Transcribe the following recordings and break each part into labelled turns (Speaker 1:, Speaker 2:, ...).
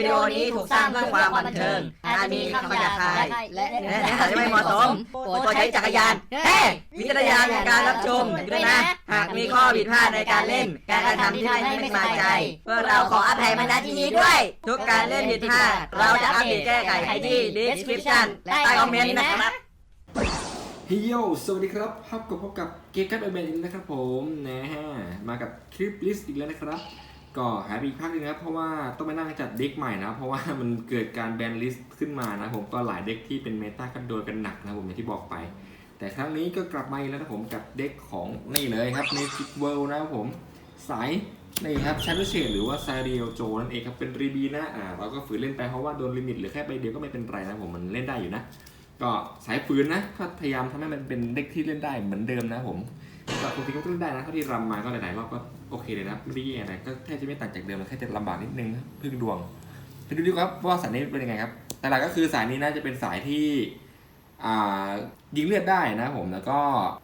Speaker 1: วิดีโอนี้ถูกสร้างเพื่อความบันเทิงอาจมีคำหยาบคาย
Speaker 2: และ
Speaker 1: และเนื้อหาที่ไม่เหมาะสมโปรดใช้จักรยานเฮ้วิจารณญาณในการรับชมด้วยนะ หากมีข้อผิดพลาดในการเล่น การกระทำที่ไม่ไม่สบายใจพวกเราขออภัยมาณที่นี้ด้วย ทุกการเล่นผิดพลาดเราจะอัปเดตแก้ไขให้ที่ description และใต้คอมเมนต์นะครับ
Speaker 3: ฮ้ยโยสวัสดีครับพบกับพบกับเกมกับแบนนะครับผมนะฮะ มากับคลิปลิสต์อีกแล้วนะครับ ก็หายไปอีกพักนึงนะเพราะว่าต้องไปนั่งจัดเด็กใหม่นะ เพราะว่ามันเกิดการแบนลิสต์ขึ้นมานะผมก็หลายเด็กที่เป็นเมตาก็โดนกันหนักนะผมอย่างที่บอกไป แต่ครั้งนี้ก็กลับมาอีกแล้วนะผมกับเด็กของนี่เลยครับในฟิกเวิลด์นะครับผมสายนี่ครับชันเชนหรือว่าซาเรียโจนั่นเองครับเป็นรีบีนะอ่าเราก็ฝืนเล่นไปเพราะว่าโดนลิมิตหลือแค่ใบเดียวก็ไม่เป็นไรนะผมมันเล่นได้อยู่นะ ก็สายฝืนนะก็พยายามทำให้มันเป็นเด็กที่เล่นได้เหมือนเดิมนะผมก็ปกติก็เล่นได้นะเท่าที่รำมาก็หลายๆรอบก็ โอเคเลยนะไม่ได้แย่อะไรก็แทบจะไม่ต่างจากเดิมเลยแค่จะลำบากนิดนึงพึ่งดวงไปดูดีครับว่าสายนี้เป็นยังไงครับแต่หลักก็คือสายนี้น่าจะเป็นสายที่ยิงเลือดได้นะผมแล้วก็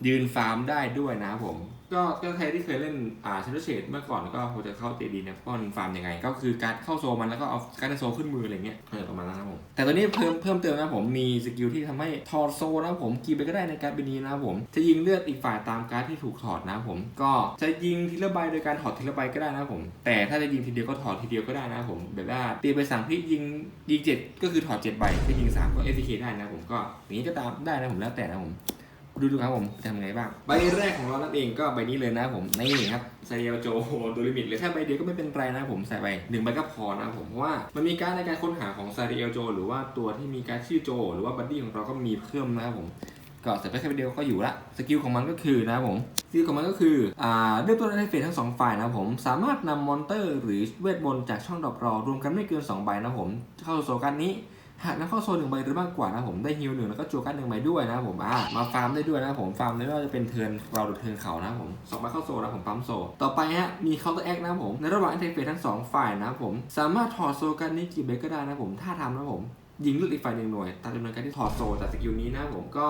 Speaker 3: ยืนฟาร์มได้ด้วยนะผม ก็ก็ใครที่เคยเล่นอ่าเชนเชดเมื่อก่อนก็คงจะเข้าเตดีนะป้อนฟาร์มยังไง ก็คือการเข้าโซมันแล้วก็เอาการดโซขึ้นมืออะไรเงี้ยเออประมาณนั้นนะผมแต่ตัวนี้เพิ่มเพิ่มเติมนะผมมีสกิลที่ทำให้ถอดโซนะผมกีไปก็ได้ในการเป็นนี้นะผม จะยิงเลือดอีกฝ่ายตามการดที่ถูกถอดนะผม ก็จะยิงทีละใบโดยการถอดทีละใบก็ได้นะผม แต่ถ้าจะยิงทีเดียวก็ถอดทีเดียวก็ได้นะผมแบบว่าตีไปสั่งพี่ยิงยิงเจ็ดก็คือถอดเจ็ดใบถ้ายิงสามก็เอ SK ได้นะผมก็อย่างนี้ก็ตามได้นะผมแล้วแต่นะผม ดูดูครับผมจะทำไงบ้างใบแรกของเรานั่นเองก็ใบนี้เลยนะผมนี่ครับไซเอลโจโดลิมิตหรือแค่ใบเดียวก็ไม่เป็นไรนะผมใส่ไปหนึ่งใบก็พอนะผมเพราะว่ามันมีการในการค้นหาของซาริเอลโจ หรือว่าตัวที่มีการชื่อโจ หรือว่าบัดดี้ของเราก็มีเพิ่มนะครับผมก็ใส่ไปแค่ใบเดียวก็อยู่ละสกิลของมันก็คือนะครับผมสกิลของมันก็คืออ่าเริ่มต้นในเฟสทั้งสองฝ่ายนะครับผมสามารถนำมอนเตอร์หรือเวทมนต์จากช่องดรอปรอรวมกันไม่เกินสองใบนะครับผมเข้าโซกันนี้ หากนำเข้าโซนหนึ่งใบหรือมากกว่านะผมได้ฮิลหนึ่งแล้วก็จูกันหนึ่งใบด้วยนะผมอ่ามาฟาร์มได้ด้วยนะผมฟาร์มไม่ว่าจะเป็นเทิร์นเราหรือเทิร์นเขานะผมสองใบเข้าโซนนะผมปั๊มโซ ต่อไปฮะมีเคาน์เตอร์แอคนะผมในระหว่างอันเทคเฟสทั้งสองฝ่ายนะผมสามารถถอดโซกันนี้กี่ใบก็ได้นะผมถ้าทำนะผมยิงเลือดอีกฝ่ายหนึ่งหน่วยตามจำนวนการที่ถอดโซจากสกิลนี้นะผมก็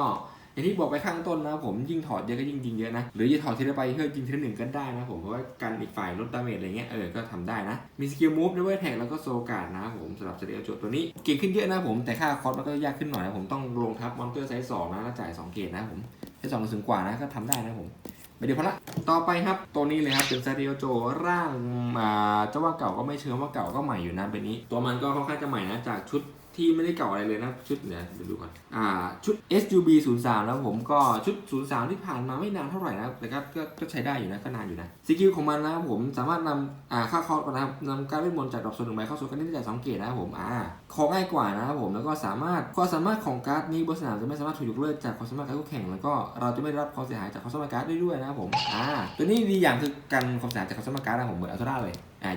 Speaker 3: อย่างที่บอกไปข้างต้นนะผมยิ่งถอดเยอะก็ยิ่งยิงเยอะนะ หรือจะถอดทีละใบเพื่อยิงทีละหนึ่งก็ได้นะผมเพราะว่ากันอีกฝ่ายลดดาเมจอะไรเงี้ยเออก็ทำได้นะ มีสกิลมูฟด้วยแท็กแล้วก็โซการ์ดนะผมสำหรับเซเดลโจตัวนี้เก่งขึ้นเยอะนะผมแต่ค่าคอสมันก็ยากขึ้นหน่อยนะผมต้องลงทับมอนเตอร์ไซส์สองนะแล้วจ่ายสองเกตนะผมไซส์สองถึงกว่านะก็ทำได้นะผมไปเดี๋ยวพอละ ต่อไปครับตัวนี้เลยครับ เป็นซาเดลโจร่างอ่าจะว่าเก่าก็ไม่เชิงว่าเก่าก็ใหม่อยู่นะเป็นนี้ ตัวมันก็ค่อนข้างจะใหม่นะ จากชุด ที่ไม่ได้เก่าอะไรเลยนะชุดเนี่ยเดี๋ยวดูก่อนอ่าชุด SUB 0 3แล้วผมก็ชุด 0 3 ที่ผ่านมาไม่นานเท่าไหร่นะแต่ก็ก็ก็ใช้ได้อยู่นะก็นานอยู่นะสกิลของมันนะครับผมสามารถนำอ่าค่าคอร์สนะครับนำการเวทมนต์จากดอกโซนหนึ่งใบเข้าสู่การที่จ่ายสองเกตนะครับผมอ่าคอง่ายกว่านะครับผมแล้วก็สามารถความสามารถของการ์ดนี้บนสนามจะไม่สามารถถูกยกเลิกจากความสามารถการคู่แข่งแล้วก็เราจะไม่ได้รับความเสียหายจากความสามารถการ์ดได้ด้วยนะครับผมอ่าตัวนี้ดีอย่างคือกันความเสียหายจากความสามารถการ์ดนะผมเหมือนอัลตร้าเลย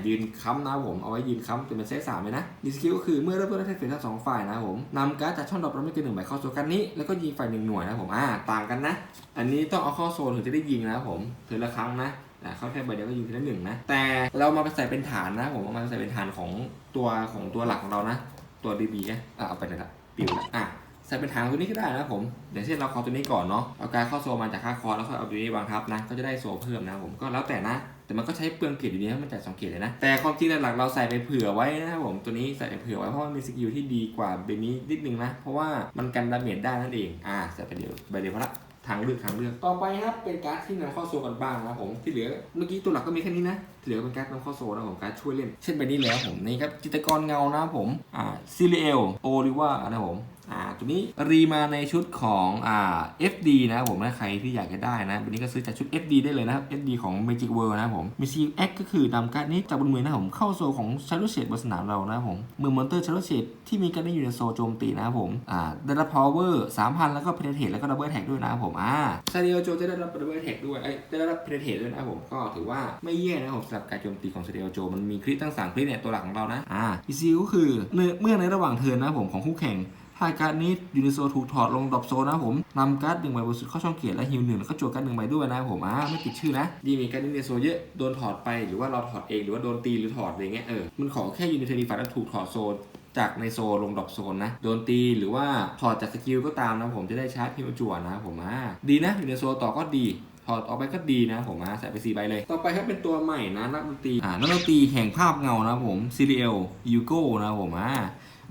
Speaker 3: ยืนค้ำนะครับผม เอาไว้ยืนค้ำเป็นเซตสามเลยนะดีสกิลก็คือเมื่อเริ่มต้นได้เฟสทั้งสองฝ่ายนะครับผมนำการ์ดจากช่องดรอปเราไม่เกินหนึ่งใบเข้าโซนกันนี้ แล้วก็ยิงฝ่ายหนึ่งหน่วยนะผมอ่าต่างกันนะ อันนี้ต้องเอาเข้าโซนถึงจะได้ยิงนะครับผมเทอละครั้งนะอ่เข้าแค่ใบเดียวก็ยิงทีละหนึ่งนะ แต่เรามาไปใส่เป็นฐานนะผมเอามาใส่เป็นฐานของตัวของตัวหลักของเรานะ ตัวดีบีนะอ่าเอาไปเลยละปิวละอะใส่เป็นฐานตัวนี้ก็ได้นะผมอย่างเช่นเราคอตัวนี้ก่อนเนาะเอาการเข้าโซมาจากค่าคอแล้วค่อยเอาตัวนี้วางทับนะ ก็จะได้โซเพิ่มนะผมก็แล้วแต่นะ แต่มันก็ใช้เปลืองเกรดอยู่ดีนะมันจ่ายสองเกรดเลยนะ แต่ความจริงหลักๆเราใส่ไปเผื่อไว้นะครับผมตัวนี้ใส่ไปเผื่อไว้เพราะมันมีสกิลที่ดีกว่าเบนี้นิดนึงนะ เพราะว่ามันกันดาเมจได้นั่นเองอ่าใส่ไปเดียวไปเดียวพอละทางเลือกทางเลือกต่อไปครับเป็นการ์ดที่นำเข้าโซกันบ้างนะผมที่เหลือเมื่อกี้ตัวหลักก็มีแค่นี้นะที่เหลือเป็นการ์ดนำเข้าโซนะผมการดช่วยเล่น เช่นใบนี้แล้วผมนี่ครับจิตกรเงานะผมอ่าซิลิเอลโอริว่านะครับผม อ่าตัวนี้รีมาในชุดของอ่า FD นะครับผมถ้าใครที่อยากจะได้นะวันนี้ก็ซื้อจากชุด FD ได้เลยนะครับ FD ของ Magic World นะครับผมมี CX ก็คือนำการ์ดนี้จากบนมือนะครับผมเข้าโซของ Shadow Shade บนสนามเรานะครับผมมือมอนเตอร์ Shadow Shade ที่มีการ์ดนี้อยู่ในโซโจมตีนะครับผมอ่าได้รับ power 3,000 แล้วก็ penetrate แล้วก็ double attack ด้วยนะครับผมอ่าซาเดียโจจะได้รับ double attack ด้วยเอ้ยได้รับ penetrate ด้วยนะครับผมก็ถือว่าไม่แย่นะครับผมสำหรับการโจมตีของซาเดียโจมันมีคริสตั้งสามคริสเนี่ยตัวหลักของเรานะอ่า EC ก็คือเมื่อในระหว่างเทิร์นนะผมของคู่แข่ง ถ้าการ์ดนี้ยูนิโซถูกถอดลงดรอปโซนนะผมนำการ์ดหนึ่งใบบนสุดเข้าช่องเกียร์และฮิวหนึ่งแล้วก็จวการ์ดหนึ่งใบด้วยนะผมอ่าไม่ติดชื่อนะ ดีมีการ์ดยูนิโซเยอะโดนถอดไปหรือว่าเราถอดเองหรือว่าโดนตีหรือถอดอะไรเงี้ยเออมันขอแค่ยูนิเทอรีฝันถูกถอดโซนจากในโซนลงดอปโซนนะ โดนตีหรือว่าถอดจากสกิลก็ตามนะผมจะได้ชาร์จฮิวจวนะผมอ่าดีนะยูนิโซต่อก็ดีถอดออกไปก็ดีนะผมนะใส่ไป4ใบเลย ต่อไปครับเป็นตัวใหม่นะนักดนตรีอ่านักดนตรีแห่งภาพเงานะครับผม Serial Hugo นะผมอ่า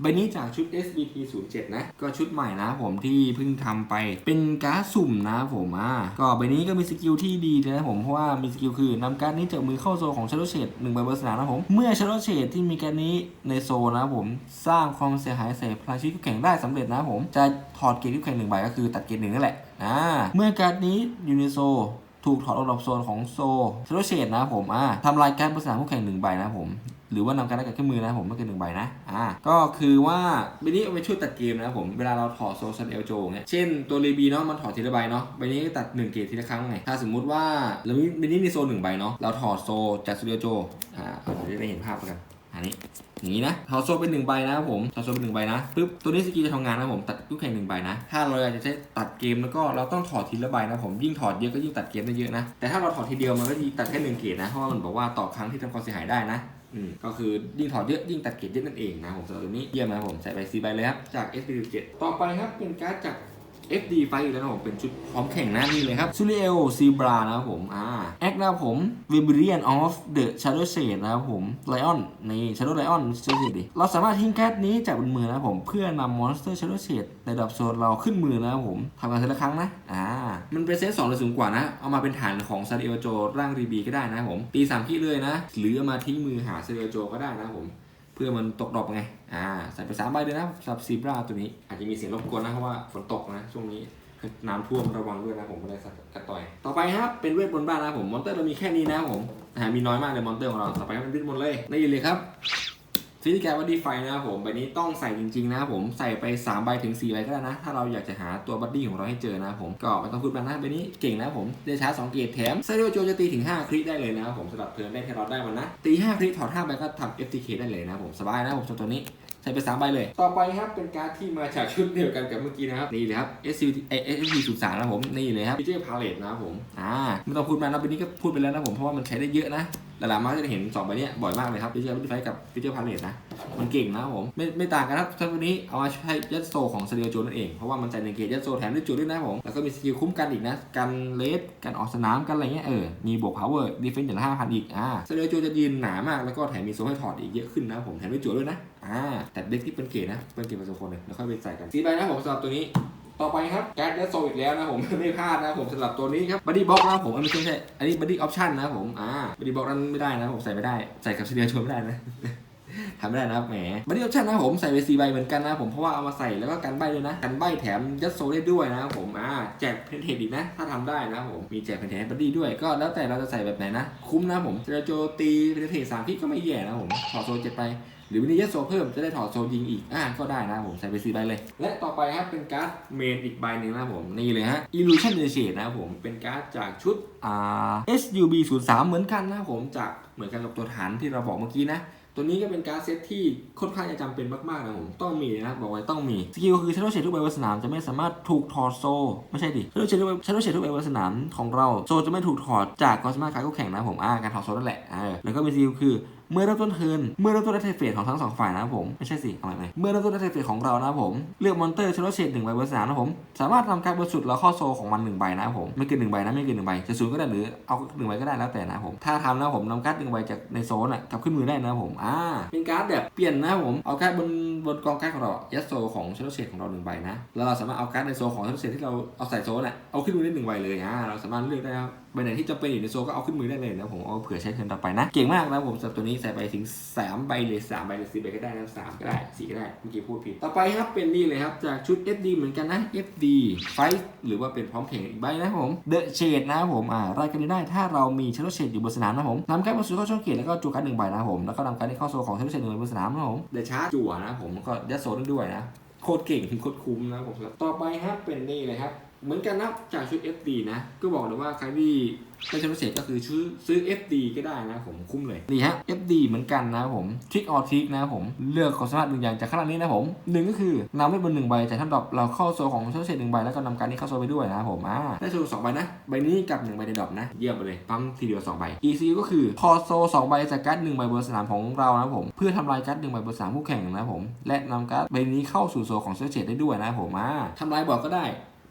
Speaker 3: ใบนี้จากชุด SBT 07นะ ก็ชุดใหม่นะผมที่เพิ่งทำไป เป็นการ์ดสุ่มนะผมอะก็ใบนี้ก็มีสกิลที่ดีนะผม เพราะว่ามีสกิลคือนำการ์ดนี้จากมือเข้าโซของชาร์โดเชดหนึ่งใบบนสนามนะผม เมื่อชาร์โดเชดที่มีการ์ดนี้ในโซนะผม สร้างความเสียหายใส่พลังชีวิตคู่แข่งได้สำเร็จนะผม จะถอดเกรดคู่แข่งหนึ่งใบก็คือตัดเกรดหนึ่งนั่นแหละอ่าเมื่อการ์ดนี้อยู่ในโซถูกถอดออกจากโซนของโซชาร์โดเชดนะผมอ่าทำลายการ์ดบนสนามคู่แข่งหนึ่งใบนะผม หรือว่านำการได้กับเครื่องมือนะผมไม่เกินหนึ่งใบนะอ่าก็คือว่าใบนี้เอาไปช่วยตัดเกมนะครับผมเวลาเราถอดโซซันเอลโจเนี่ยเช่นตัวรีบีเนาะมันถอดทีละใบเนาะใบนี้ก็ตัด1เกรดทีละครั้งไงถ้าสมมุติว่าเรามีใบนี้มีโซนหนึ่งใบเนาะเราถอดโซจากสตูดิโอโจอ่าเอาเดี๋ยวได้เห็นภาพกันอันนี้อย่างนี้นะถอดโซเป็นหนึ่งใบนะครับผมถอดโซเป็นหนึ่งใบนะปึ๊บตัวนี้สกิลจะทำงานนะผมตัดคู่แข่งหนึ่งใบนะ ถ้าเราอยากจะใช้ตัดเกมแล้วก็เราต้องถอดทีละใบนะผมยิ่งถอดเยอะก็ยิ่งตัดเกมได้เยอะนะ แต่ถ้าเราถอดทีเดียวมันก็ยิ่งตัดแค่หนึ่งเกรดนะ เพราะว่ามันบอกว่าต่อครั้งที่ทำความเสียหายได้นะ ก็คือยิ่งถอดเยอะยิ่งตัดเกรดเยอะนั่นเองนะผมสำหรับตัวนี้เยี่ยมนะผมใส่ไป4ใบเลยครับจาก s p 7ต่อไปครับเป็นการ์ดจาก FD ไฟอีกแล้วนะผมเป็นชุดพร้อมแข่งหน้านี่เลยครับซูเรียลซีบรานะครับผมอ่าแอคนะครับผม v i b r i a n of the Shadow Shade นะครับผมไลออนใน Shadow Lion ชื่อสิดิเราสามารถทิ้งการ์ดนี้จากบนมือนะครับผมเพื่อนำมอนสเตอร์ Shadow Shade ในดับโซนเราขึ้นมือนะครับผมทำกันทีละครั้งนะอ่ามันเป็นเซตสองหรือสูงกว่านะ เอามาเป็นฐานของซาริโอโจร่างรีบีก็ได้นะผมตีสามขี้เลยนะ หรือเอามาทิ้งมือหาซาริโอโจก็ได้นะผม พื่อมันตกดรอปไง อ่า ใส่ไปสามใบเลยนะสับซีบราตัวนี้ อาจจะมีเสียงรบกวนนะเพราะว่าฝนตกนะ ช่วงนี้น้ำท่วมระวังด้วยนะผมไม่ได้สัตว์กระต่อย ต่อไปครับเป็นเวทบนบ้านนะผม มอนเตอร์เรามีแค่นี้นะผมอ่ามีน้อยมากเลยมอนเตอร์ของเรา ต่อไปก็เป็นเวทบนเลย นี่เลยครับ ฟิสิกาวัดดี้ไฟนะครับผมใบนี้ต้องใส่จริงๆนะครับผมใส่ไป3ใบถึง4ใบก็ได้นะ ถ้าเราอยากจะหาตัวบัดดี้ของเราให้เจอนะครับผมก็ไม่ต้องพูดมากนะใบนี้เก่งนะครับผมเดชาร์จสองเกตแถมไซโดโจจะตีถึง 5คริได้เลยนะครับผมสำหรับเทิร์นได้แค่เราได้มันนะตี5คริถอด5ใบก็ทำ FTK ได้เลยนะครับผมสบายนะครับผมตัวนี้ใส่ไป3ใบเลย ต่อไปครับเป็นการ์ดที่มาจากชุดเดียวกันกับเมื่อกี้นะครับ นี่เลยครับ SCT เอ SCT ศูนย์สามนะครับผม นี่เลยครับ Feature Palette นะครับผม อ่า ไม่ต้องพูดมานะใบนี้ก็พูดไปแล้วนะผม เพราะว่ามันใช้ได้เยอะนะ หลายๆมาจะเห็น2ใบเนี้ยบ่อยมากเลยครับ Feature Palette กับ Feature Palette นะ มันเก่งนะครับผม ไม่ไม่ต่างกันครับถ้าวันนี้เอามาใช้ยัดโซของเซเรียโจนั่นเอง เพราะว่ามันใส่ในเกจยัดโซแถมด้วยจุดด้วยนะผม แล้วก็มีสกิลคุ้มกันอีกนะ กันเลสกันออกสนามกันอะไรเงี้ยเออ มีบวก power defense อย่างละห้าพันอีก อ่า เซเรียโจจะยืนหนามากแล้วก็แถมมีโซให้ถอดอีกเยอะขึ้นนะผมแถมด้วยจุดด้วยนะ อ่า แต่เด็กที่เป็นเกจนะเป็นเกจผสมคนเลยแล้วค่อยไปใส่กันสีใบนะผมสำหรับตัวนี้ ต่อไปครับแก๊สและโซอีกแล้วนะผม ไม่พลาดนะผมสำหรับตัวนี้ครับบัดดี้บ็อกนะผมอันนี้ไม่ใช่อันนี้บัดดี้ออปชั่นนะผมอ่าบัดดี้บ็อกนั้นไม่ได้นะผมใส่ไม่ได้ใส่กับเสเดียชวนไม่ได้นะทำไม่ได้นะครับแหมบัดดี้ออปชั่นนะผมใส่ไปสีใบเหมือนกันนะผมเพราะว่าเอามาใส่แล้วก็กันใบด้วยนะ กันใบแถมยัดโซได้ด้วยนะครับผมอ่าแจกเพนเทดอีกนะ ถ้าทำได้นะผมมีแจกเพนเทดบัดดี้ด้วยก็แล้วแต่เราจะใส่แบบไหนนะ คุ้มนะผมจะโจตีเพนเทดสามที่ก็ไม่แย่นะผมถอโซเจ็ดไป หรือวันนี้ยัดโซเพิ่มจะได้ถอดโซยิงอีกอ่าก็ได้นะผมใส่ไปสีใบเลย และต่อไปครับเป็นการ์ดเมนอีกใบหนึ่งนะผมนี่เลยฮะ Illusion d e s h a d e นะครับผมเป็นการ์ดจากชุดอ่า SUB 0 3เหมือนกันนะผมจากเหมือนกันกับตัวฐานที่เราบอกเมื่อกี้นะตัวนี้ก็เป็นการ์ดเซตที่ค่อนข้างจะจำเป็นมากๆนะผมต้องมีนะบอกไว้ต้องมีสกิลคือชั d โ w เชดทุกใบบนสนามจะไม่สามารถถูกถอดโซ ไม่ใช่ดิชั d โ w เชดทุกใบชั d โ w เชดทุกใบบนสนามของเราโซจะไม่ถูกถอดจากกอสมาการคู่แข่งนะผมอ่าการถอดโซนั่นแหละอ่าแล้วก็มีสกิลคือ เมื่อเริ่มต้นเทิร์นเมื่อเริ่มต้นได้เทเฟสของทั้งสองฝ่ายนะครับผมไม่ใช่สิเอาใหม่ไหมเมื่อเริ่มต้นได้เทเฟสของเรานะครับผมเลือกมอนเตอร์ชโลเชดหนึ่งใบบนสนามนะครับผมสามารถทำการบริสุทธิ์แล้วข้าโซของมันหนึ่งใบนะครับผมไม่เกินหนึ่งใบนะไม่เกินหนึ่งใบจะศูนย์ก็ได้หรือเอาหนึ่งใบก็ได้แล้วแต่นะครับผมถ้าทำนะครับผมนำการ์ดหนึ่งใบจากในโซนอะกลับขึ้นมือได้นะครับผมอ่าเป็นการ์ดแบบเปลี่ยนนะครับผมเอาการ์ดบนบนกองการ์ดของเรายัดโซของชโลเชดของเราหนึ่งใบนะแล้วเราสามารถเอาการ์ดในโซของชโลเชดที่เราเอาใส่โซนอะเอาขึ้นมือได้หนึ่งใบเลยอ่าเราสามารถเลือกได้ ไหนที่จะเป็นอยู่ในโซก็เอาขึ้นมือได้เลยนะผมเอาเผื่อใช้เทิร์นต่อไปนะ เก่งมากนะผมสำหรับตัวนี้ใส่ไปถึง 3 ใบเลย 3 ใบหรือ4ใบก็ได้นะ3ก็ได้4ก็ได้เมื่อกี้พูดผิด ต่อไปครับเป็นนี่เลยครับ จากชุด FD เหมือนกันนะ FD Fight หรือว่าเป็นพร้อมแข่งอีกใบนะผม The Shade นะผมอ่ารายการนี้ได้ถ้าเรามีเชาร์ลเชดอยู่บนสนามนะผมนำการ์ดมาสู่เข้าช่องเกียรแล้วก็จูการ์ดหนึ่งใบนะผมแล้วก็นำการ์ดเข้าโซของเชาร์ลเชดหนึ่งใบบนสนามนะผมเดชาร์จั่วนะผมแล้วก็ยัดโซได้ด้วยนะโคตรเก่งโคตรคุ้มนะผมต่อไปครับเป็นนี่เลยครับ เหมือนกันนะจากชุด FD นะ ก็บอกเลยว่าใครที่ไม่ใช่พิเศษก็คือซื้อซื้อ FD ก็ได้นะผมคุ้มเลยนี่ฮะ FD เหมือนกันนะผมทริกออทริกนะผมเลือกความสามารถหนึ่งอย่างจากข้างล่างนี้นะผมหนึ่งก็คือนำไว้บนหนึ่งใบจากท่านดอปเราเข้าโซของเชลเชดหนึ่งใบแล้วก็นำการนี้เข้าโซไปด้วยนะผมอ่าได้โซสองใบนะใบนี้กับหนึ่งใบในดอปนะ เยี่ยมไปเลยปั๊มทีเดียวสองใบ EC ก็คือพอโซสองใบจากการ์ดหนึ่งใบบนสนามของเรานะผมเพื่อทำลายการ์ดหนึ่งใบบนสนามคู่แข่งนะผมและนำการ์ดใบนี้เข้าสู่โซของเชลเชดได้ด้วยนะผมอ่าทำลายบอร์ดก็ได้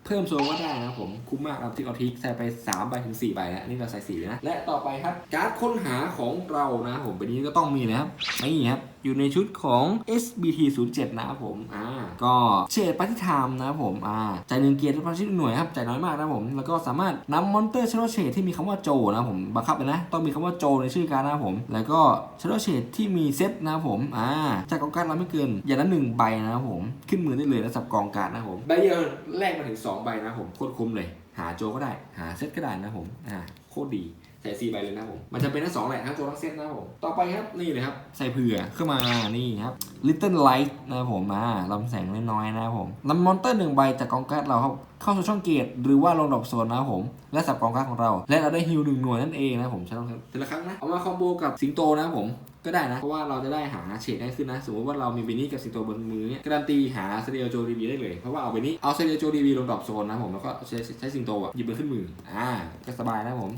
Speaker 3: เพิ่มโซก็ได้นะครับผมคุ้มมากครับที่เอาทิกใส่ไป3ใบถึง4ใบแล้วนี่เราใส่4เลยนะและต่อไปครับการ์ดค้นหาของเรานะผมเป็นนี้ก็ต้องมีนะครับนี่ครับอยู่ในชุดของ SBT 07นะครับผมอ่าก็เฉดปฏิไทม์นะครับผมอ่าจ่ายหนึ่งเกียร์ทุกพันชิ้นหน่วยครับจ่ายน้อยมากนะครับผมแล้วก็สามารถนำมอนเตอร์ชาร์โลเชดที่มีคำว่าโจนะครับผมบังคับเลยนะต้องมีคำว่าโจในชื่อการนะครับผม แล้วก็ชาร์โลเชดที่มีเซตนะครับผมอ่าจากกองการเราไม่เกินอย่างละหนึ่งใบนะครับผมขึ้นมือได้เลยแล้วสับกองการนะครับผมใบเดียวแลกมาถึง2ใบนะครับผมโคตรคุ้มเลย หาโจก็ได้หาเซตก็ได้นะครับผมอ่าโคตรดี ใส่สี่ใบเลยนะผม มันจะเป็นทั้งสองแหละทั้งตัวทั้งเซตนะผม ต่อไปครับนี่เลยครับ ใส่เผื่อขึ้นมา นี่ครับ Little Light นะผมอ่าลำแสงน้อยๆนะผมนำมอนเตอร์หนึ่งใบจากกองการ์ดเราครับเข้าสู่ช่องเกตหรือว่าลงดอปโซนนะผม และสับกองการ์ดของเรา และเราได้ฮิลหนึ่งหน่วยนั่นเองนะผมใช้ต้องแต่ละครั้งนะ เอามาคอมโบกับสิงโตนะผมก็ได้นะ เพราะว่าเราจะได้หาเฉดได้ขึ้นนะ สมมติว่าเรามีเบนี่กับสิงโตบนมือเนี่ยการันตีหาเซเรียโจดีบีได้เลย เพราะว่าเอาเบนี่เอาเซเรียโจดีบีลงดอปโซนนะผมแล้วก็ใช้ใช้สิงโตอะหยิบมันขึ้นมืออ่าก็สบายนะผม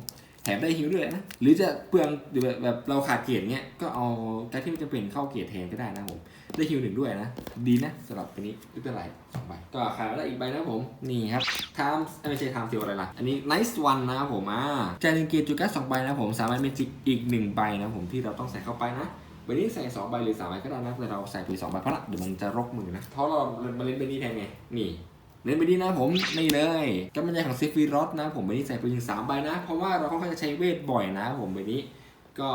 Speaker 3: มได้ฮิวด้วยนะ หรือจะเปลืองหรือแบบแบบเราขาดเกียรเงี้ย ก็เอาการที่มันจะเป็นเข้าเกียรแทนก็ได้นะผม ได้ฮิวหนึ่งด้วยนะ ดีนะสำหรับตัวนี้ไม่เป็นไรสองใบ ก็ขายมาได้อีกใบนะผม นี่ครับ Time ไม่ใช่ Time เทียวอะไรล่ะ อันนี้ Nice One นะครับผมอ่าจ่ายหนึ่งเกียรติจูกัสสองใบนะผม สามารถเมจิกอีกหนึ่งใบนะผมที่เราต้องใส่เข้าไปนะวันนี้ใส่สองใบหรือสามใบก็ได้นะแต่เราใส่ไปสองใบเพราะละเดี๋ยวมันจะรกมือนะ เพราะเรามาเล่นเบนนี่แทนไง นี่ เล่นไปดีนะผมนี่เลยกำลังใจของซิฟิรอสนะ ผมไปนี้ใส่ไปถึงสามใบนะ เพราะว่าเราค่อนข้างจะใช้เวทบ่อยนะ ผมไปนี้ก็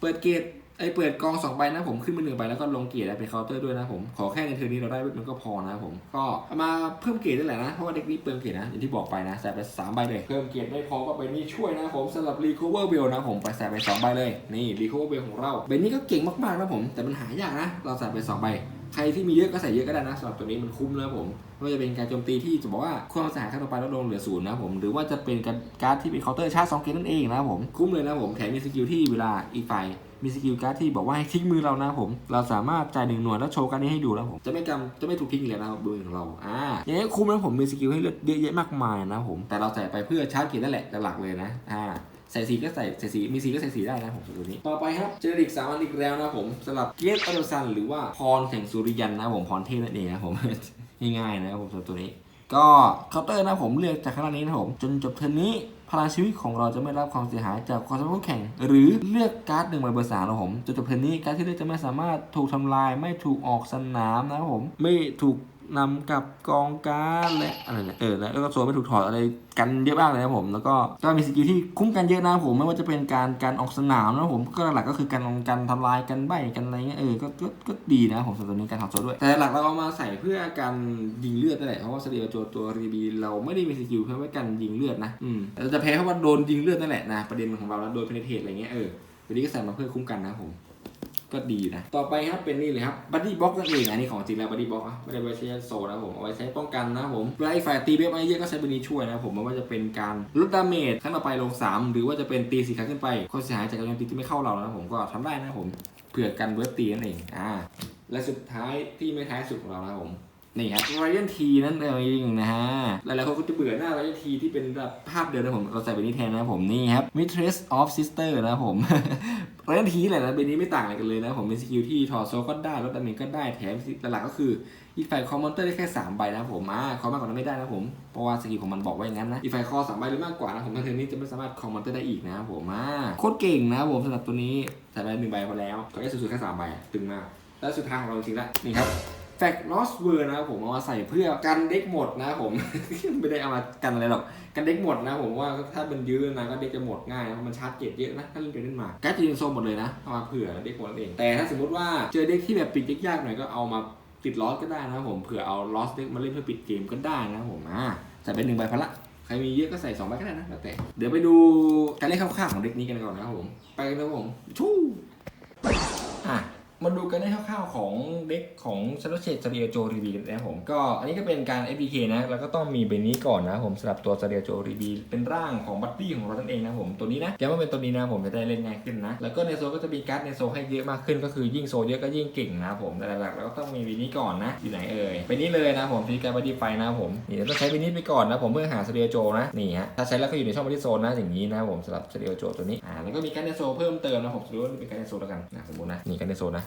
Speaker 3: เปิดเกตไอเปิดกองสองใบนะผมขึ้นมาหนึ่งใบแล้วก็ลงเกียร์ได้เป็นเคาน์เตอร์ด้วยนะผมขอแค่ในเทอร์นี้เราได้เวทมันก็พอนะผมก็เอามาเพิ่มเกียร์ได้แหละนะเพราะว่าเด็กนี้เปลืองเกียร์นะอย่างที่บอกไปนะใส่ไปสามใบเลยเพิ่มเกียร์ไม่พอก็ไปนี่ช่วยนะผมสำหรับรีค o เวอร์เบลนะผมไปใส่ไปสองใบเลยนี่รีค o เวอร์เบลของเราเบนนี้ก็เก่งมากๆนะผมแต่มันหายากนะ เราใส่ไปสองใบใครที่มีเยอะก็ใส่เยอะก็ได้นะสำหรับตัวนี้มันคุ้มนะผม ไม่ว่าจะเป็นการโจมตีที่จะบอกว่าความเสียหายขั้นต่อไปลดลงเหลือศูนย์นะผมหรือว่าจะเป็นการ์ดที่เป็นเคาน์เตอร์ชาร์จสองเกมนั่นเองนะผมคุ้มเลยนะผมแถมมีสกิลที่เวลาอีกฝ่ายมีสกิลการ์ดที่บอกว่าให้ทิ้งมือเรานะผม เราสามารถจ่ายหนึ่งหน่วยแล้วโชว์การ์ดนี้ให้ดูนะผม จะไม่กำจะไม่ถูกทิ้งเลยนะครับมือของเรา อ่าอย่างนี้คุ้มนะผมมีสกิลให้เลือกเยอะแยะมากมายนะผม แต่เราใส่ไปเพื่อชาร์จเกมนั่นแหละหลักเลยนะ อ่าใส่สีก็ใส่ใส่สีมีสีก็ใส่สีได้นะผมตัวนี้ ต่อไปครับเจริกสามอันอีกแล้วนะผมสำหรับเกตอโดซันหรือว่าพรแห่งสุริยันนะผมพรเทพนั่นเองนะผม ง่ายๆนะครับผมสำหรับตัวนี้ ก็เคาน์เตอร์นะผมเลือกจากข้างล่างนี้นะผม จนจบเทอร์นี้พลังชีวิตของเราจะไม่รับความเสียหายจากความสามารถแข่ง หรือเลือกการ์ดหนึ่งใบเบอร์สามนะผมจนจบเทอร์นี้การ์ดที่เลือกจะไม่สามารถถูกทำลายไม่ถูกออกสนามนะครับผม ไม่ถูก นำกับกองการ์ดและอะไรเนี่ยเออแล้วก็โซนไม่ถูกถอดอะไรกันเยอะมากเลยนะผม แล้วก็ก็มีสกิลที่คุ้มกันเยอะนะผมไม่ว่าจะเป็นการการออกสนามนะผมก็หลักก็คือการการทำลายกันใบกันอะไรเงี้ยเออก็ก็ก็ดีนะผมสำหรับตัวนี้การถอดโซนด้วย แต่หลักเราเอามาใส่เพื่อการยิงเลือดนั่นแหละเพราะว่าสเตียโจตัวรีบีเราไม่ได้มีสกิลเพื่อไว้กันยิงเลือดนะอืมเราจะแพ้เพราะว่าโดนยิงเลือดนั่นแหละนะประเด็นของเราแล้วโดนเพนเทตอะไรเงี้ยเออตัวนี้ก็ใส่มาเพื่อคุ้มกันนะผม ก็ดีนะ ต่อไปครับเป็นนี่เลยครับบัดดี้บ็อกนั่นเองอันนี้ของจริงแล้วบัดดี้บ็อกอะไม่ได้ไว้ใช้โซนะผมเอาไว้ใช้ป้องกันนะผมเวลาอีกฝ่ายตีเบฟไอ้เยอะก็ใช้บันนี้ช่วยนะผมไม่ว่าจะเป็นการลดดาเมจขั้นต่อไปลง 3 หรือว่าจะเป็นตีสี่ครั้งขึ้นไปความเสียหายจากการโจมตีที่ไม่เข้าเรานะผมก็ทำได้นะผมเผื่อกันเวิร์ตีนั่นเองอ่าและสุดท้ายที่ไม่ท้ายสุดของเรานะผม นี่ครับไรยันทีนั่นเองนะฮะ หลายๆคนก็จะเบื่อหน้าไรยันทีที่เป็นแบบภาพเดิมนะผมเราใส่เป็นนี้แทนนะผมนี่ครับ Mistress of Sister นะผมไรยันทีแหละนะเป็นนี้ไม่ต่างอะไรกันเลยนะผมมีสกิลที่ถอดโซก็ได้ลดดาเมจก็ได้แถมหลักๆก็คืออีกฝ่ายคอมมอนเตอร์ได้แค่ 3 ใบนะผมอ่าคอมมากกว่านั้นไม่ได้นะผม เพราะว่าสกิลของมันบอกไว้อย่างนั้นนะ อีกฝ่ายคอสามใบหรือมากกว่านะผมทันเทอร์นี้จะไม่สามารถคอมมอนเตอร์ได้อีกนะผมอ่าโคตรเก่งนะผมสำหรับตัวนี้ใส่ไปหนึ่งใบพอแล้วก็ได้สุดๆแค่สามใบตึงมาก แล้วสุดท้ายของเราจริงๆละนี่ครับ แฟกลอสเวอร์นะครับผมเอามาใส่เพื่อกันเด็กหมดนะผม ไม่ได้เอามากันอะไรหรอกกันเด็กหมดนะผมว่าถ้าเป็นยื้อนะก็เด็กจะหมดง่ายนะเพราะมันชาร์จเกตเยอะนะถ้าเล่นไปเล่นมาการ์ดจะยิงโซมหมดเลยนะเอามาเผื่อเด็กหมดเองแต่ถ้าสมมติว่าเจอเด็กที่แบบปิดยากๆหน่อยก็เอามาติดลอสก็ได้นะผมเผื่อเอาลอสเด็กมาเล่นเพื่อปิดเกมก็ได้นะผมอ่าใส่เป็นหนึ่งใบพละใครมีเยอะก็ใส่สองใบก็ได้นะแล้วแต่เดี๋ยวไปดูการเล่นคร่าวๆของเด็กนี้กันก่อนนะครับผม ไปกันเลยครับผมชู้อ่ มาดูกันในคร่าวๆของเด็กของชาร์ลเชตซาเดียโจรีบีนะครับผมก็อันนี้ก็เป็นการ FPK นะแล้วก็ต้องมีใบนี้ก่อนนะผมสำหรับตัวซาเดียโจรีบีเป็นร่างของบัตตี้ของเรานั่นเองนะผมตัวนี้นะย้ำว่าเป็นตัวนี้นะผมจะได้เล่นง่ายขึ้นนะแล้วก็ในโซก็จะมีการ์ดในโซให้เยอะมากขึ้นก็คือยิ่งโซเยอะก็ยิ่งเก่งนะผมแต่หลักๆเราก็ต้องมีใบนี้ก่อนนะอยู่ไหนเอ่ยใบนี้เลยนะผมที่การบัตตี้ไฟนะผมนี่เราต้องใช้ใบนี้ไปก่อนนะผมเพื่อหาซาเดียโจนะนี่ฮะถ้าใช้แล้วก็อยู่ในช่องบัตตี้โซนนะอย่างนี้นะผมสำหรับซาเดียโจตัวนี้อ่าแล้วก็มีการ์ดในโซเพิ่มเติมนะผมสมมติว่าเป็นการ์ดในโซแล้วกันนะสมมตินะนี่การ์ดในโซนะ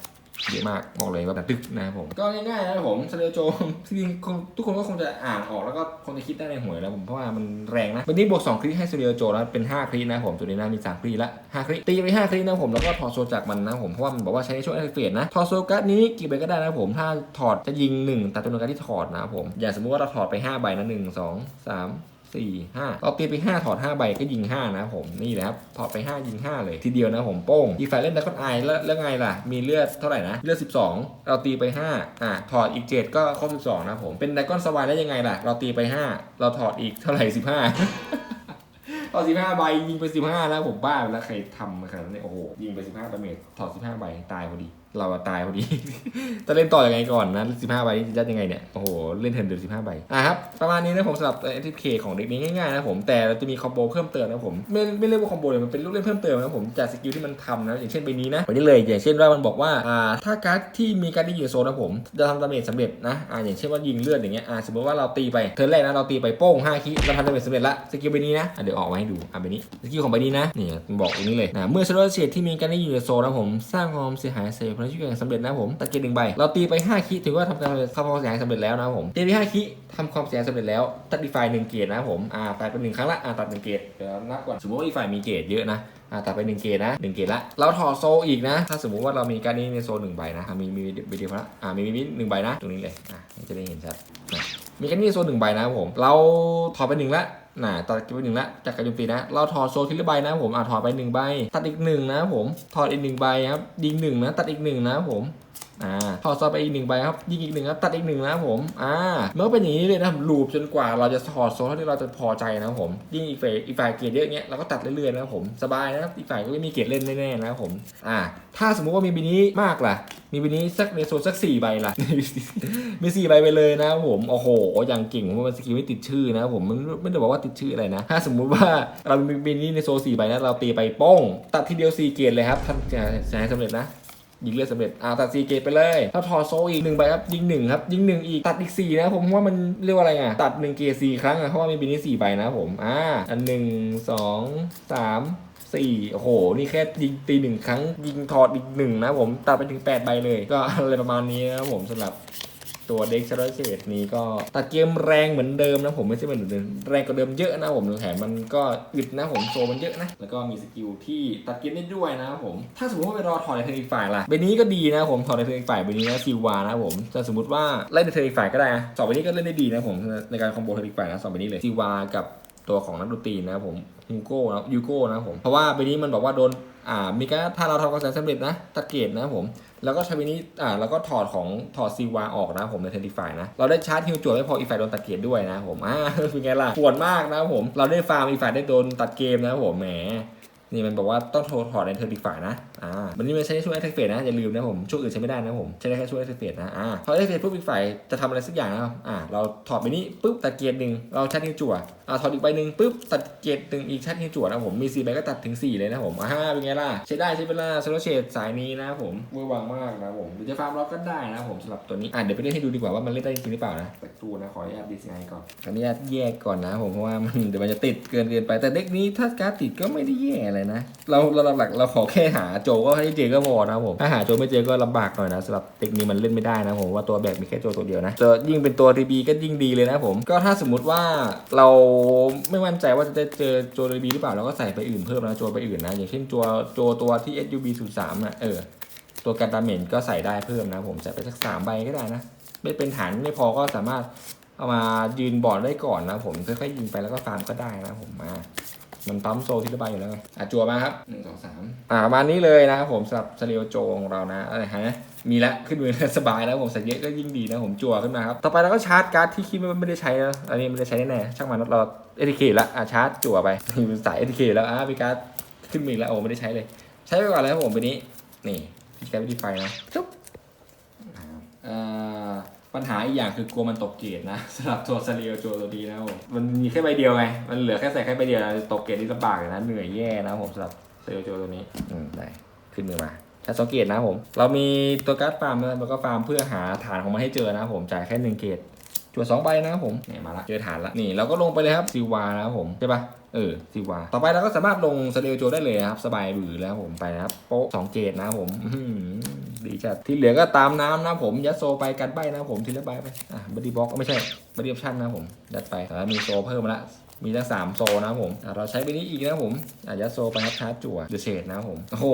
Speaker 3: เยอะมากบอกเลยว่าแบบตึกนะครับผมก็ง่ายๆนะครับผมสเตโจจริงทุกคนก็คงจะอ่านออกแล้วก็คงจะคิดได้ในหัวแล้วผมเพราะว่ามันแรงนะวันนี้บวก2คลิกให้สเตรโจแล้วเป็น 5 คลิกนะผมตัวนี้นะมี 3 คลิกละ5คลิกตีไป5คลิกนะผมแล้วก็ถอดโซจากมันนะผมเพราะว่ามันบอกว่าใช้ในช่วงแอคเฟสนะถอดโซการ์ดนี้กี่ใบก็ได้นะผมถ้าถอดจะยิง 1 แต่จำนวนการที่ถอดนะผมอย่างสมมุติว่าเราถอดไป5ใบนะ1 2 3 สี่ห้าเราตีไปห้าถอดห้าใบก็ยิงห้านะผมนี่แหละครับถอดไปห้ายิงห้าเลยทีเดียวนะผมโป้งอีกฝ่ายเล่นดักคอนไอแล้วแล้วไงล่ะ มีเลือดเท่าไหร่นะเลือดสิบสองเราตีไปห้าอะถอดอีกเจ็ดก็ครบสิบสองนะผมเป็นดักคอนสวายได้ยังไงล่ะ เราตีไปห้าเราถอดอีกเท่าไหร่สิบห้าถอดสิบห้าใบยิงไปสิบห้าแล้วผมบ้าแล้วใครทำมาขนาดนี้โอ้โหยิงไปสิบห้าดาเมจถอดสิบห้าใบตายพอดี เราตายพอดี จะเล่นต่อยังไงก่อนนะสิบห้าใบจะยังไงเนี่ย โอ้โห เล่นเทิร์นเดือนสิบห้าใบ อะครับ ประมาณนี้นะผมสำหรับเอทีเคของเด็กนี้ง่ายๆนะผม แต่เราจะมีคอมโบเพิ่มเติมนะผม ไม่ไม่เรียกว่าคอมโบเลยมันเป็นลูกเล่นเพิ่มเติมนะผมจากสกิลที่มันทำนะอย่างเช่นใบนี้นะใบนี้เลยอย่างเช่นว่ามันบอกว่าอ่าถ้าการ์ดที่มีการ์ดที่อยู่ในโซนนะผม จะทำดาเมจสำเร็จนะอ่าอย่างเช่นว่ายิงเลือดอย่างเงี้ยอ่าสมมติว่าเราตีไปเทิร์นแรกนะเราตีไปโป้งห้าคิเราทำดาเมจสำเร็จละสกิลใบนี้นะอะเดี๋ยวออกมาให้ดูอะใบนี้สกิลของใบนี้นะนี่มันบอกตรงนี้เลยนะเมื่อชาร์ลเชดที่มีการดที่อยู่ในโซนนะผมสร้างความเสียหายเสียพลังชีวิตอย่างสำเร็จนะผมตัดเกณฑ์หนึ่งใบ เราตีไป 5คิถือว่าทำการทำความเสียหายสำเร็จแล้วนะผมตีไป5คิทำความเสียหายสำเร็จแล้วตัดดีไฟหนึ่งเกตนะครับผมอ่าตัดไปหนึ่งครั้งละอ่าตัดหนึ่งเกตเดี๋ยวนับก่อนสมมติว่าอีกฝ่ายมีเกตเยอะนะอ่าตัดไปหนึ่งเกตนะหนึ่งเกตละเราถอดโซอีกนะ ถ้าสมมุติว่าเรามีการนี้ในโซหนึ่งใบนะมีมีมีเดียวละอ่ามีมีหนึ่งใบนะ ตรงนี้เลยอ่าจะได้เห็นชัดมีการนี้โซหนึ่งใบนะผม เราถอดไปหนึ่งละ น่ะตัดไปหนึ่งละจากกระจมตีนะ เราถอดโซทีละใบนะผมอะถอดไปหนึ่งใบ ตัดอีกหนึ่งนะผม ถอดอีกหนึ่งใบครับยิงหนึ่งนะ ตัดอีกหนึ่งนะผม อ่าถอดโซไปอีกหนึ่งใบครับยิงอีกหนึ่งครับตัดอีกหนึ่งนะครับผมอ่าเมื่อเป็นอย่างนี้เลยนะครับลูปจนกว่าเราจะถอดโซเท่าที่เราจะพอใจนะครับผมยิ่งอีกฝ่ายอีกฝ่ายเกียรเยอะเงี้ยเราก็ตัดเรื่อยๆนะครับผมสบายนะครับอีกฝ่ายก็ไม่มีเกียรเล่นแน่ๆนะครับผมอ่าถ้าสมมุติว่ามีบินี้มากล่ะ มีบินี้สักในโซนสักสี่ใบล่ะ มีสี่ใบไปเลยนะครับผมโอ้โหอย่างเก่งผมว่ามันสกิลไม่ติดชื่อนะครับผมมันไม่ได้บอกว่าติดชื่ออะไรนะ ถ้าสมมุติว่าเรามีบินี้ในโซนสี่ใบนะเราตีไปป้อง ตัดทีเดียวสี่เกรเลยครับทำจะจะสำเร็จนะ ยิงเลือดสำเร็จอ่าตัดซีเกตไปเลย ถ้าถอดโซอีกหนึ่งใบครับ ยิงหนึ่งครับ ยิงหนึ่งอีก ตัดอีกสี่นะผมว่ามันเรียกว่าอะไรอะ ตัดหนึ่งเกตสี่ครั้งอะเพราะว่ามีบินี่สี่ใบนะผม อ่า อันหนึ่งสองสามสี่โอ้โห นี่แค่ยิงตีหนึ่งครั้ง ยิงถอดอีกหนึ่งนะผม ตัดไปถึงแปดใบเลย ก็อะไรประมาณนี้นะผมสำหรับ ตัวเด็กชาร์ลเชดนี้ก็ตัดเกมแรงเหมือนเดิมนะผมไม่ใช่เหมือนเดิมแรงกว่าเดิมเยอะนะผมแถมมันก็อึดนะผมโซมันเยอะนะแล้วก็มีสกิลที่ตัดเกมได้ด้วยนะผมถ้าสมมติว่าไปรอถอดในเทอร์อีกฝ่ายล่ะเบนี้ก็ดีนะผมถอดในเทอร์อีกฝ่ายเบนี้นะซิวานะผมจะสมมติว่าเล่นในเทอร์อีกฝ่ายก็ได้นะสองเบนี้ก็เล่นได้ดีนะผมในการคอมโบเทอร์อีกฝ่ายนะสองเบนี้เลยซิวากับ ตัวของนักดนตรีนะครับผมฮูโก้นะยูโก้นะครับผมเพราะว่าใบนี้มันบอกว่าโดนอ่ามีการถ้าเราทำกระแสสำเร็จนะตัดเกตนะครับผมแล้วก็ใช้วินี้อ่าแล้วก็ถอดของถอดซีวาออกนะผมในเทนติฟายนะเราได้ชาร์จฮิวจวดไม่พออีกฝ่ายโดนตัดเกมด้วยนะผมอ่าเป็นไงล่ะปวดมากนะผมเราได้ฟาร์มอีกฝ่ายได้โดนตัดเกมนะผมแหมนี่มันบอกว่าต้องโทรถอดในเทอร์ดิฟายนะ อ่ามันนี่มันใช้ช่วยแอทเฟสนะอย่าลืมนะผมช่วงอื่นใช้ไม่ได้นะผมใช้ได้แค่ช่วยแอทเฟสนะอ่าพอแอทเฟสปุ๊บอีกฝ่ายจะทำอะไรสักอย่างนะครับอ่าเราถอดไปนี้ปุ๊บตัดเกียร์หนึ่งเราชัดนิ้วจั่วอ่าถอดอีกใบหนึ่งปุ๊บตัดเกียร์หนึ่งอีกชัดนิ้วจั่วนะผมมีสี่ใบก็ตัดถึงสี่เลยนะผมอ่าเป็นไงล่ะใช้ได้ใช้เวลาโซลเชดสายนี้นะผมเวอร์วังมากนะผมหรือจะฟาร์มล็อกก็ได้นะผมสำหรับตัวนี้อ่าเดี๋ยวไปเล่นให้ดูดีกว่าว่ามันเล่นได้จริงหรือเปล่านะสักตัวนะขออนุญาตดีไซน์ก่อนขออนุญาตแยกก่อนนะผมเพราะว่ามันเดี๋ยวมันจะติดเกินเกินไปแต่เด็กนี้ถ้าการ์ดติดก็ไม่ได้แย่อะไรนะ เราเราหลักๆเราขอแค่หาโจก็ให้เจอก็พอนะผมถ้าหาโจไม่เจอก็ลำบากหน่อยนะสำหรับเด็กนี้มันเล่นไม่ได้นะผมว่าตัวแบกมีแค่โจตัวเดียวนะจะยิ่งเป็นตัวทีบีก็ยิ่งดีเลยนะผมก็ถ้าสมมุติว่าเราไม่มั่นใจว่าจะได้เจอโจทีบีหรือเปล่าเราก็ใส่ไปอื่นเพิ่มนะโจไปอื่นนะอย่างเช่นตัวโจตัวที่ SUB 0 3นะเออตัวการดาเมจก็ใส่ได้เพิ่มนะผมใส่ไปสักสามใบก็ได้นะไม่เป็นฐานไม่พอก็สามารถเอามายืนบอร์ดได้ก่อนนะผมค่อยๆยิงไปแล้วก็ฟาร์มก็ได้นะผมมา มันปั๊มโซทีละใบอยู่แล้วไงอะจัวมาครับหนึ่งสองสามอ่าประมาณนี้เลยนะครับผมสำหรับสเรียวโจของเรานะอะไรฮะมีละขึ้นมือสบายแล้วผมใส่เยอะก็ยิ่งดีนะผมจัวขึ้นมาครับ ต่อไปเราก็ชาร์จการ์ดที่คิดว่าไม่ได้ใช้นะอันนี้ไม่ได้ใช้แน่ๆช่างมันเราเอทีเคละอะชาร์จจัวไปเป็นสายเอทีเคแล้วอะมีการ์ดขึ้นมือแล้วโอ้ไม่ได้ใช้เลย ใช้ไปก่อนเลยครับผมไปนี้นี่พี่แกวิธีไฟนะจุ๊บอ่า ปัญหาอีกอย่างคือกลัวมันตกเกรดนะสำหรับตัวซาเรียโจตัวดีนะครับผมมันมีแค่ใบเดียวไง มันเหลือแค่ใส่แค่ใบเดียวนะตกเกรดนี่ลำบากเลยนะเหนื่อยแย่นะครับผมสำหรับซาเรียโจตัวนี้อืมได้ขึ้นมือมาถ้าสังเกตนะครับผม เรามีตัวการ์ดฟาร์มนะแล้วก็ฟาร์มเพื่อหาฐานของมันให้เจอนะครับผมจ่ายแค่หนึ่งเกรดจั่วสองใบนะครับผมเนี่ยมาละเจอฐานละนี่เราก็ลงไปเลยครับซิวานะครับผมใช่ปะเออซิวา ต่อไปเราก็สามารถลงสเตลโจได้เลยนะครับ สบายบือแล้วผมไปนะครับโป๊ะสองเกตนะครับผมอื้อหือ ดีจัดที่เหลือก็ตามน้ำนะผม ยัดโซไปกันใบนะผมทีละใบไป อะบดี้บล็อกไม่ใช่บดี้ออปชั่นนะผม ยัดไปแล้วมีโซเพิ่มมาละมีทั้งสามโซนะผมเราใช้ไปนี้อีกนะผมอะยัดโซไปครับชาร์จจั่วเดอเชดนะผม โอ้โห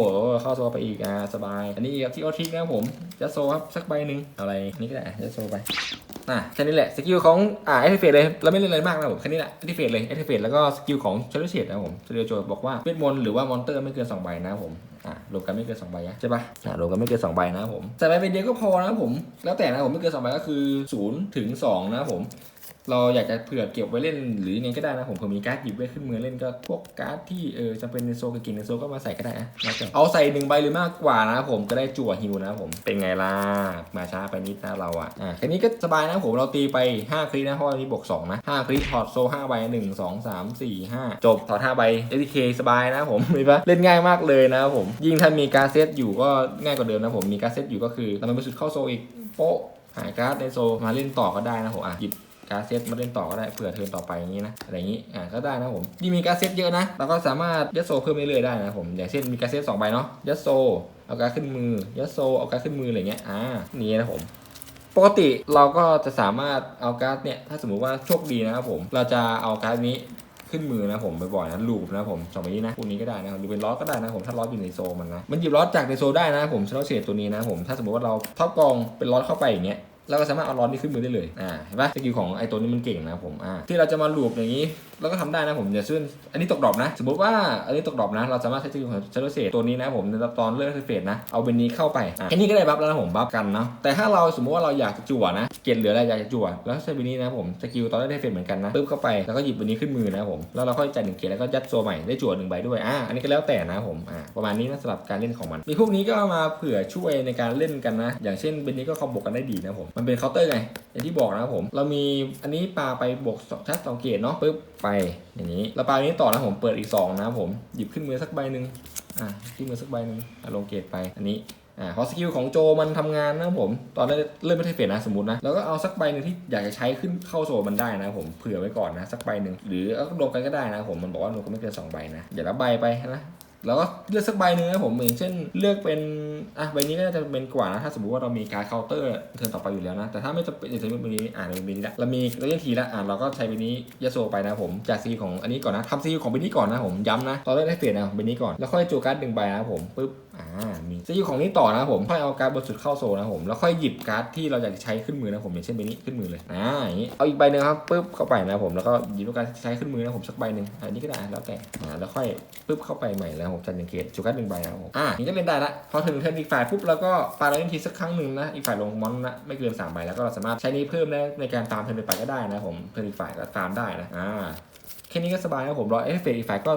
Speaker 3: เข้าโซไปอีกอะสบาย อันนี้ครับที่ออทิกนะผมยัดโซครับสักใบหนึ่งอะไรนี่ก็ได้อะยัดโซไปอะแค่นี้แหละสกิลของอ่าเอทเฟดเลยเราไม่เล่นอะไรมากนะผมแค่นี้แหละเอทเฟดเลยเอทเฟดแล้วก็สกิลของเชลเชดนะผมเชลโจบอกว่าเวทมนต์หรือว่ามอนเตอร์ไม่เกิน2ใบนะผม อะรวมกันไม่เกิน2ใบนะใช่ปะอะรวมกันไม่เกิน2ใบนะครับผม แต่ใบเป็นเดียวก็พอนะครับผม แล้วแต่นะผมไม่เกิน2ใบก็คือ0ถึง2นะครับผม เราอยากจะเผื่อเก็บไว้เล่นหรือยังไงก็ได้นะผมเผื่อมีการ์ดหยิบไว้ขึ้นมือเล่นก็พวกการ์ดที่เออจำเป็นในโซกับกินในโซก็มาใส่ก็ได้นะแล้วแต่เอาใส่หนึ่งใบหรือมากกว่านะครับผมก็ได้จั่วฮิวนะครับผมเป็นไงล่ะมาช้าไปนิดนะเราอะอะแค่นี้ก็สบายนะผมเราตีไป 5 คลิกนะเพราะว่านี้บวก2นะ5คลิกถอดโซ5ใบ1 2 3 4 5 จบถอด5ใบ ATK สบายนะผมเห็นปะเล่นง่ายมากเลยนะครับผมยิ่งถ้ามีการดเซตอยู่ก็ง่ายกว่าเดิมนะผมมีการดเซตอยู่ก็คือเราไปสุดเข้าโซอีกโป๊ะหาการ์ดในโซมาเล่นต่อก็ได้นะผมอะหยิบ การเซตมาเล่นต่อก็ได้เผื่อเทิร์นต่อไปอย่างนี้นะอะไรอย่างนี้อ่าก็ได้นะผมยิ่มีการเซตเยอะนะเราก็สามารถยัดโซเพิ่มเรื่อยๆได้นะผมอย่างเช่นมีการเซตสองใบเนาะยัดโซเอาการขึ้นมือยัดโซเอาการขึ้นมืออะไรเงี้ยอ่านี่นะผมปกติเราก็จะสามารถเอาการ์ดเนี่ยถ้าสมมุติว่าโชคดีนะครับผม เราจะเอาการ์ดนี้ขึ้นมือนะผมบ่อยๆนะลูปนะผมสองใบนี้นะพวกนี้ก็ได้นะครับหรือเป็นล็อก็ได้นะผมถ้าล็ออยู่ในโซมันนะมันหยิบล็อจากในโซได้นะผมเชลเชดตัวนี้นะผมถ้าสมมติว่าเราท็อปกองเป็นล็อเข้าไปอย่างเงี้ย เราก็สามารถเอาร้อนนี้ขึ้นมือได้เลยอ่าเห็นปะสกิลของไอตัวนี้มันเก่งนะผมอ่าที่เราจะมาลูปอย่างนี้ เราก็ทำได้นะผมอย่าซึ่งอันนี้ตกดรอปนะ สมมติว่าอันนี้ตกดรอปนะ เราสามารถใช้สกิลของเชลเซตตัวนี้นะผมในตอนเลือกเฟสนะ เอาเป็นนี้เข้าไปอะแค่นี้ก็ได้บัฟแล้วนะผมบัฟกันเนาะ แต่ถ้าเราสมมติว่าเราอยากจะจั่วนะ เกณฑ์เหลืออะไรอยากจะจั่ว แล้วใช้เป็นนี้นะผมสกิลตอนแรกได้เฟสเหมือนกันนะปึ๊บเข้าไป แล้วก็หยิบเป็นนี้ขึ้นมือนะผม แล้วเราค่อยจ่ายหนึ่งเกณฑ์แล้วก็ยัดโซใหม่ได้จั่วหนึ่งใบด้วย อ่าอันนี้ก็แล้วแต่นะผม อ่าประมาณนี้นะสำหรับการเล่นของมัน มีพวกนี้ก็มาเผื่อช่วยในการเล่นกันนะ อย่างเช่นเป็นนี้ก็คอมโบกันได้ดีนะผม มันเป็นเคาน์เตอร์ไง อย่างที่บอกนะผม เรามีอันนี้ปาไปบวกชัดสองเกตเนาะปึ๊บ ไปอย่างนี้ระบายนี้ต่อนะผมเปิดอีกสองนะผมหยิบขึ้นมือสักใบหนึ่งอะขึ้นมือสักใบหนึ่งอะลงเกตไปอันนี้อ่าพอสกิลของโจมันทำงานนะผม ตอนเรเริ่มไม่ใช่เฟดนะสมมตินะแล้วก็เอาสักใบหนึ่งที่อยากจะใช้ขึ้นเข้าโซมันได้นะผมเผื่อไว้ก่อนนะสักใบหนึ่งหรือเอารวมกันก็ได้นะผมมันบอกว่ารวมกันไม่เกินสองใบนะอย่าละใบไปนะ แล้วก็เลือกสักใบหนึ่งนะผมอย่างเช่นเลือกเป็นอะใบนี้ก็จะเป็นกว่านะถ้าสมมติว่าเรามีการเคาน์เตอร์เทิร์นต่อไปอยู่แล้วนะแต่ถ้าไม่จะเป็นจะเป็นใบนี้อ่านเป็นใบนี้ละเรามีเราเล่นทีละอ่านเราก็ใช้ใบนี้ยาโซไปนะผมจากซีของอันนี้ก่อนนะทำซีของใบนี้ก่อนนะผมย้ำนะตอนแรกได้เฟดนะใบนี้ก่อนแล้วค่อยจูการ์ดหนึ่งใบนะผมปึ๊บอ่ามีซีของนี้ต่อนะผมค่อยเอาการ์ดบนสุดเข้าโซนะผมแล้วค่อยหยิบการ์ดที่เราอยากใช้ขึ้นมือนะผมอย่างเช่นใบนี้ขึ้นมือเลยอ่าอย่างนี้เอาอีกใบหนึ่งครับปึ๊บเข้าไปนะผมแล้วก็หยิบการ์ดใช้ขึ้นมือนะผมสักใบหนึ่งอันนี้ก็ได้แล้วแต่อ่าแล้วค่อยปึ๊บเข้าไปใหม่แล้วผมจัดหนึ่งเกตจูการ์ดหนึ่งใบนะผมอ่านี่ก็เล่นได้ละพอถึงเทิร์นอีกฝ่ายปุ๊บแล้วก็ปาเราเล่นทีสักครั้งหนึ่งนะอีกฝ่ายลงมอนนะไม่เกินสามใบแล้วก็เราสามารถใช้นี้เพิ่มได้ในการตามเทิร์นไปก็ได้นะผมเทิร์นอีกฝ่ายก็ตามได้นะอ่าแค่นี้ก็สบายนะผมรอเอฟเฟกต์อีกฝ่ายก็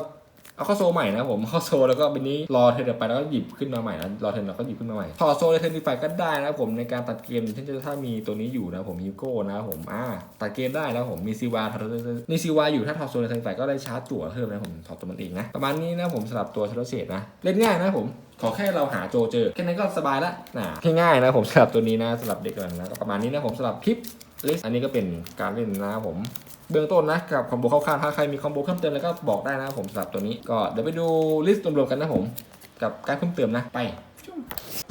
Speaker 3: เอาข้าโซใหม่นะผมเข้าโซแล้วก็เป็นนี้รอเทิร์ไปแล้วก็หยิบขึ้นมาใหม่นะรอเทิร์นแล้วก็หยิบขึ้นมาใหม่ถอดโซในเทรนอีกฝ่ายก็ได้นะผมในการตัดเกมเช่นถ้ามีตัวนี้อยู่นะผมฮิวโก้นะผมอ่าตัดเกมได้นะผมมีซีวาถอดมีซีวาอยู่ถ้าถอดโซในเทรนอีกฝ่ายก็ได้ชาร์จจั่วเพิ่มนะผมถอดตัวมันเองนะประมาณนี้นะผมสำหรับตัวเทโรเชตนะเล่นง่ายนะผมขอแค่เราหาโจเจอแค่นั้นก็สบายละนะง่ายนะผมสำหรับตัวนี้นะสำหรับเด็กกันนะก็ประมาณนี้นะผมสำหรับคลิป ลิสอันนี้ก็เป็นการเล่นนะผม เบื้องต้นนะกับคอมโบคร่าวๆถ้าใครมีคอมโบเพิ่มเติมแล้วก็บอกได้นะครับผมสำหรับตัวนี้ก็เดี๋ยวไปดูลิสต์รวมๆกันนะผม กับการเพิ่มเติมนะไป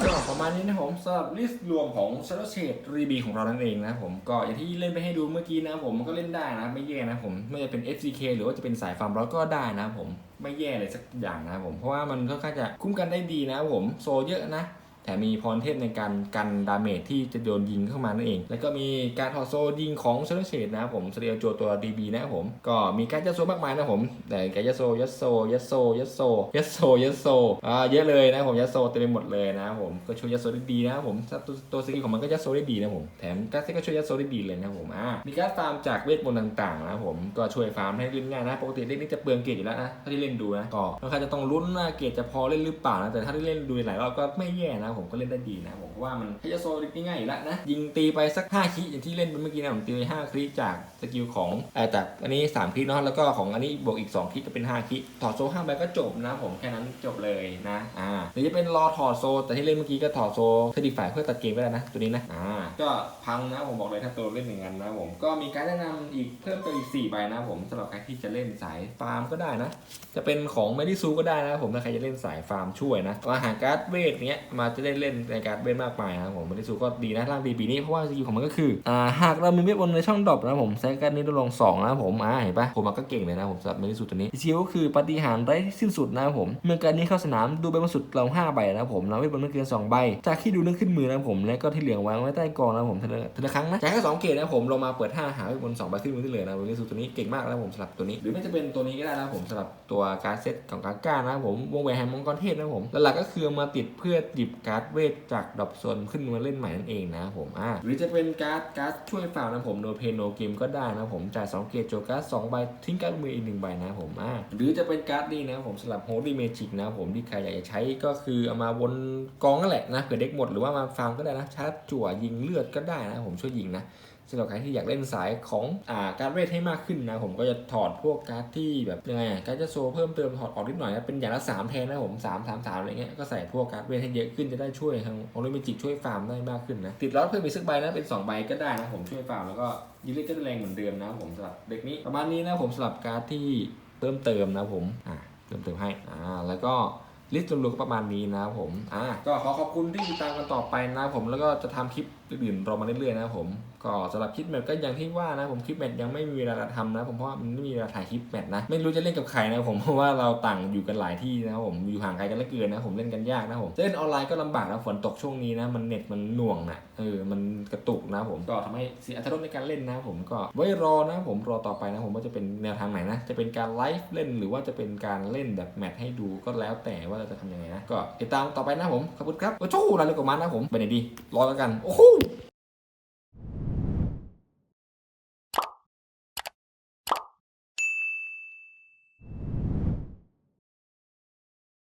Speaker 3: ก็ประมาณนี้นะผมสำหรับลิสต์รวมของ Shadow Shade r e b ของเรานั่นเองนะผมก็อย่างที่เล่นไปให้ดูเมื่อกี้นะผมมันก็เล่นได้นะไม่แย่นะผมไม่ว่าจะเป็น FCK หรือว่าจะเป็นสายฟาร์มเราก็ได้นะผมไม่แย่เลยสักอย่างนะผมเพราะว่ามันค่อนข้างจะคุ้มกันได้ดีนะผมโซเยอะนะ แถมมีพรเทพในการกันดาเมจที่จะโดนยิงเข้ามานั่นเอง แล้วก็มีการถอดโซยิงของเซเลเชตนะครับผมเซเรียโจตัว DB นะครับผม ก็มีการยัดโซมากมายนะผม แต่การยัดโซยัดโซยัดโซยัดโซยัดโซยัดโซอ่าเยอะเลยนะผมยัดโซเต็มไปหมดเลยนะครับผม ก็ช่วยยัดโซได้ดีนะครับผมตัวตัวสกิลของมันก็ยัดโซได้ดีนะผม แถมการเซก็ช่วยยัดโซได้ดีเลยนะผมอ่ามีการฟาร์มจากเวทมนต์ต่างๆนะครับผมก็ช่วยฟาร์มให้เล่นง่ายนะปกติเล่นนี่จะเปลืองเกรดอยู่แล้วนะถ้าที่เล่นดูนะก็ค่อนข้างจะต้องลุ้นว่าเกรดจะพอเล่นหรือเปล่านะแต่ถ้าได้เล่นดูหลายรอบก็ไม่แย่นะผมก็เล่นได้ดีนะผมว่ามันให้ยัดโซได้ง่ายอยู่แล้วนะ ยิงตีไปสัก 5 คิอย่างที่เล่นเมื่อกี้นะผมตีไป5คลิจากสกิลของเอ่อจากอันนี้ 3คลิเนาะแล้วก็ของอันนี้บวกอีก 2คลิก็เป็น 5คลิถอดโซ่5ใบก็จบนะผมแค่นั้นจบเลยนะอ่าหรือจะเป็นรอถอดโซ่แต่ที่เล่นเมื่อกี้ก็ถอดโซเพื่อดีฝ่ายเพื่อตัดเกมไปแล้วนะตัวนี้นะอ่าก็พังนะผมบอกเลยถ้าตัวเล่นอย่างนั้นนะผมก็มีการแนะนำอีกเพิ่มเติมอีก4ใบนะผมสำหรับใครที่จะเล่นสายฟาร์มก็ได้นะ จะเป็นของไม่ได้ซูก็ได้นะผมถ้าใครจะเล่นสายฟาร์มช่วยนะมาหาการ์ดเวทเนี้ยมาจะได้เล่นในการเล่นมากมายนะครับผมบริสุก็ดีนะร่างดีปีนี้เพราะว่าสกิลของมันก็คืออ่าหากเรามีเวทบนในช่องดรอปนะผมใช้การนี้ลงสองนะผมอ่าเห็นปะผมมันก็เก่งเลยนะผมสำหรับเมลิสุตัวนี้สกิลก็คือปฏิหารไร้สิ้นสุดนะผมเมื่อการนี้เข้าสนามดูใบบนสุดเราห้าใบนะผมเราเวทบนไม่เกินสองใบ จากที่ดูนึกขึ้นมือนะผมและก็ที่เหลือวางไว้ใต้กองนะผมทีละทีละครั้งนะจายแค่สองเกตนะผมลงมาเปิดห้าหาเวทบนสองใบขึ้นมือได้เลยนะเมลิสุตัวนี้เก่งมากนะผมสำหรับตัวนี้ หรือไม่จะเป็นตัวนี้ก็ได้นะผมสำหรับตัวการเซตของกาก้านะผมวงแหวนแห่งมังกรเทพนะผมหลักก็คือมาติดเพื่อหยิบกการ์ดเวทจากดรอปโซนขึ้นมาเล่นใหม่นั่นเองนะผมอ่าหรือจะเป็นการ์ดการ์ดช่วยฝ่านะผมโนเพโนเกมก็ได้นะผมจ่าย2เกรดโจการ์ด2ใบทิ้งการ์ดมืออีกหนึ่งใบนะผมอ่าหรือจะเป็นการ์ดนี้นะผมสลับโฮลี่เมจิกนะผมที่ใครอยากจะใช้ก็คือเอามาวนกองนั่นแหละนะเผื่อเด็กหมดหรือว่ามาฟาร์มก็ได้นะชาร์จจั่วยิงเลือดก็ได้นะผมช่วยยิงนะ สำหรับใครที่อยากเล่นสายของอ่าการเวทให้มากขึ้นนะผมก็จะถอดพวกการ์ดที่แบบยังไงการ์ดจะโซเพิ่มเติมถอดออกนิดหน่อยนะเป็นอย่างละสามแทนนะผมสามสามสามอะไรเงี้ยก็ใส่พวกการ์ดเวทให้เยอะขึ้นจะได้ช่วยทางโอลิมปิช่วยฟาร์มได้มากขึ้นนะติดล้อเพิ่มอีกสักใบนะเป็นสองใบก็ได้นะผมช่วยฟาร์มแล้วก็ยิงเลือดก็จะแรงเหมือนเดิมนะผมสำหรับเด็กนี้ประมาณนี้นะผมสำหรับการ์ดที่เพิ่มเติมนะผมอ่าเติมเติมให้อ่าแล้วก็ลิสต์รวมๆก็ประมาณนี้นะครับผม อ่า ก็ขอขอบคุณที่ติดตามกันต่อไปนะครับผม แล้วก็จะทำคลิปอื่นๆรอมาเรื่อยๆนะครับผมก็สำหรับคลิปแมทก็อย่างที่ว่านะผมคลิปแมทยังไม่มีเวลาทำนะผมเพราะว่ามันไม่มีเวลาถ่ายคลิปแมทนะไม่รู้จะเล่นกับใครนะผมเพราะว่าเราต่างอยู่กันหลายที่นะครับผมอยู่ห่างไกลกันเหลือเกินนะผมเล่นกันยากนะผมเล่นออนไลน์ก็ลำบากนะฝนตกช่วงนี้นะมันเน็ตมันหน่วงนะเออมันกระตุกนะผมก็ทำให้เสียอรรรสในการเล่นนะผมก็ไว้รอนะผมรอต่อไปนะผมว่าจะเป็นแนวทางไหนนะจะเป็นการไลฟ์เล่นหรือว่าจะเป็นการเล่นแบบแมทให้ดูก็แล้วแต่ว่าเราจะทำยังไงนะก็ติดตามต่อไปนะผมขอบคุณครับโอ้โหรายละเอียดกว่ามันนะผมไปไหนดีรอแล้วกันโอ้โห Woo!